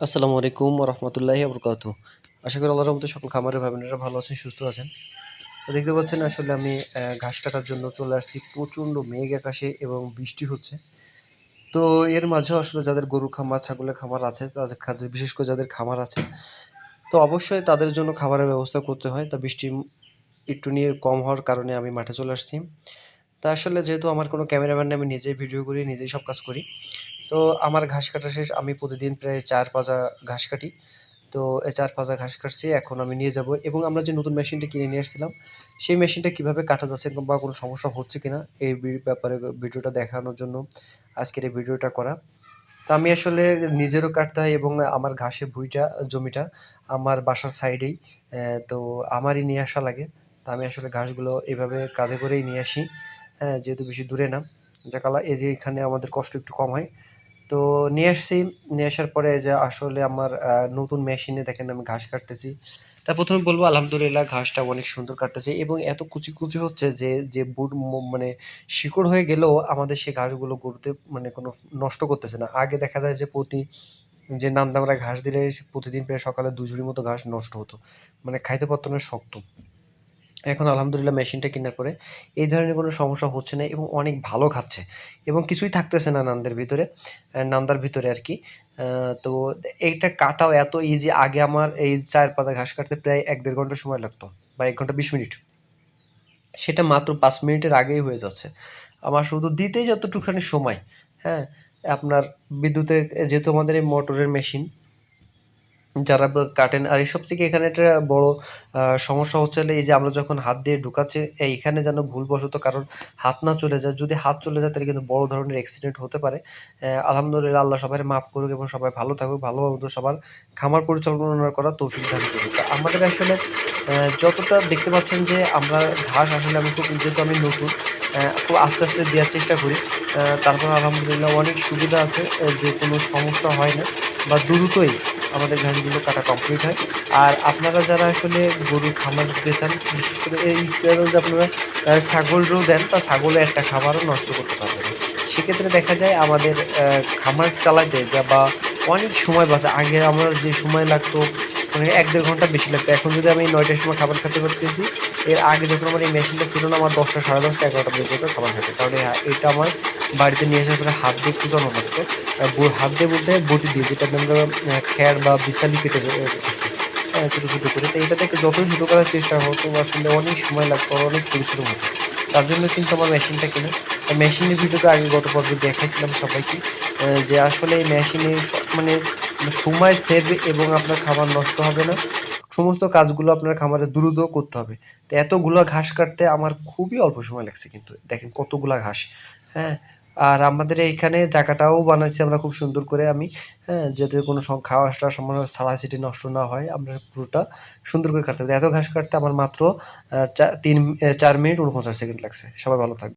আসসালামু আলাইকুম রহমতুল্লাহি আবরকাত আশা করি আল্লাহর রহমতে সকল খামারের ভাই বোনেরা ভালো আছেন, সুস্থ আছেন। দেখতে পাচ্ছেন আসলে আমি ঘাস কাটার জন্য চলে আসছি প্রচণ্ড মেঘ আকাশে এবং বৃষ্টি হচ্ছে। তো এর মাঝেও আসলে যাদের গরু খামার, ছাগলের খামার আছে, তাদের বিশেষ করে যাদের খামার আছে, তো অবশ্যই তাদের জন্য খাবারের ব্যবস্থা করতে হয়। তা বৃষ্টি একটু নিয়ে কম হওয়ার কারণে আমি মাঠে চলে আসছি। তা আসলে যেহেতু আমার কোনো ক্যামেরাম্যান, আমি নিজেই ভিডিও করি, নিজেই সব কাজ করি তো আমার ঘাস কাটা শেষ। আমি প্রতিদিন প্রায় চার পাঁচা ঘাস কাটি। তো এই চার পাঁচা ঘাস কাটছি, এখন আমি নিয়ে যাব। এবং আমরা যে নতুন মেশিনটা কিনে নিয়ে এসেছিলাম সেই মেশিনটা কীভাবে কাটা যাচ্ছে বা কোনো সমস্যা হচ্ছে কিনা, এই ব্যাপারে ভিডিওটা দেখানোর জন্য আজকের এই ভিডিওটা করা। তো আমি আসলে নিজেরও কাটতে হয় এবং আমার ঘাসের ভুঁইটা, জমিটা আমার বাসার সাইডেই তো আমারই নিয়ে আসা লাগে। তো আমি আসলে ঘাসগুলো এভাবে কাঁধে করেই নিয়ে আসি হ্যাঁ যেহেতু বেশি দূরে না। যাকালা এই যে এখানে আমাদের কষ্ট একটু কম হয়। তো নিয়ে আসছি, নিয়ে আসার পরে যে আসলে আমার নতুন মেশিনে দেখেন আমি ঘাস কাটতেছি। তা প্রথমে বলব, আলহামদুলিল্লাহ ঘাসটা অনেক সুন্দর কাটতেছে এবং এত কুচি কুচি হচ্ছে যে যে বুট মানে শিকড় হয়ে গেলেও আমাদের সেই ঘাসগুলো গরুতে মানে কোনো নষ্ট করতেছে না। আগে দেখা যায় যে প্রতি যে নামদামরা ঘাস দিলে প্রতিদিন প্রায় সকালে ঝুড়ির মতো ঘাস নষ্ট হতো। মানে খাইতে পারতো না, শক্ত। এখন আলহামদুলিল্লাহ মেশিনটা কেনার পরে এই ধরনের কোনো সমস্যা হচ্ছে না এবং অনেক ভালো খাচ্ছে এবং কিছুই থাকতেছে না নান্দের ভিতরে নান্দার ভিতরে আর কি। তো এইটা কাটাও এত ইজি আগে আমার এই চার পাতা ঘাস কাটতে প্রায় এক দেড় ঘণ্টা সময় লাগতো বা এক ঘণ্টা বিশ মিনিট। সেটা মাত্র পাঁচ মিনিটের আগেই হয়ে যাচ্ছে। আমার শুধু দিতেই যতটুকুখানি সময় হ্যাঁ আপনার বিদ্যুতে, যেহেতু আমাদের এই মোটরের মেশিন যারা কাটেন আর এসব থেকে এখানে একটা বড় সমস্যা হচ্ছে এই যে আমরা যখন হাত দিয়ে ঢুকাচ্ছি এইখানে যেন ভুলবশত কারণ হাত না চলে যায়। যদি হাত চলে যায়, তাহলে কিন্তু বড় ধরনের অ্যাক্সিডেন্ট হতে পারে। আলহামদুলিল্লাহ, আল্লাহ সবাই মাফ করুক এবং সবাই ভালো থাকুক। ভালো-মন্দ সবার খামার পরিচালনা করার তৌফিক দান করুক। আমাদের আসলে যতটা দেখতে পাচ্ছেন যে আমরা ঘাস আসলে আমি খুব যেহেতু আমি নতুন খুব আস্তে, আস্তে দেওয়ার চেষ্টা করি। তারপর আলহামদুলিল্লাহ অনেক সুবিধা আছে যে কোনো সমস্যা হয় না বা দ্রুতই আমাদের ঘাসগুলো কাটা কমপ্লিট হয়। আর আপনারা যারা আসলে গরুর খামার দিতে চান, বিশেষ করে এই যে আপনারা আ ছাগলও দেন, তা ছাগলে একটা খাবারও নষ্ট করতে পারবে সেক্ষেত্রে দেখা যায় আমাদের খামার চালাতে যা বা অনেক সময় বাঁচে। আগে আমার যে সময় লাগতো মানে এক দেড় ঘণ্টা বেশি লাগতো। এখন যদি আমি নয়টার সময় খাবার খেতে পারতেছি, এর আগে যখন আমার এই মেশিনটা ছিল না আমার ১০টা ১০:৩০ ১১টা বেজে যেত খাবার খেতে। কারণ এ এটা আমার বাড়িতে নিয়ে আসার পরে হাত দিয়ে কুচানো লাগতো। হাত দিয়ে বলতে বটি দিয়ে যেটাতে আমরা খ্যার বা বিছালি কেটে। হ্যাঁ, ছোট, ছোট করে। তো এটা থেকে যতই ছোট করার চেষ্টা হতো আসলে অনেক সময় লাগতো অনেক পরিশ্রম হতো। তার জন্য কিন্তু আমার মেশিনটা কেনা। মেশিনের ভিডিওতে আগে গত পর্বে দেখাইছিলাম সবাইকে যে আসলে এই মেশিনে মানে সময় সেভ এবং আপনার খাবার নষ্ট হবে না। সমস্ত কাজগুলো আপনার খামারে দ্রুত করতে হবে। তো এতগুলা ঘাস কাটতে আমার খুবই অল্প সময় লাগছে কিন্তু। দেখেন কতগুলা ঘাস। হ্যাঁ? আর আমাদের এইখানে জায়গাটাও বানাইছি আমরা খুব সুন্দর করে আমি। হ্যাঁ? যাতে কোনো স ঘাস-টাস আমার ছাড়াছিটি নষ্ট না হয়। আমরা পুরোটা সুন্দর করে কাটতে হবে। এত ঘাস কাটতে আমার মাত্র আ চা ৩ এ ৪ মিনিট ৪৯ সেকেন্ড লাগছে। সবাই ভালো থাকবেন।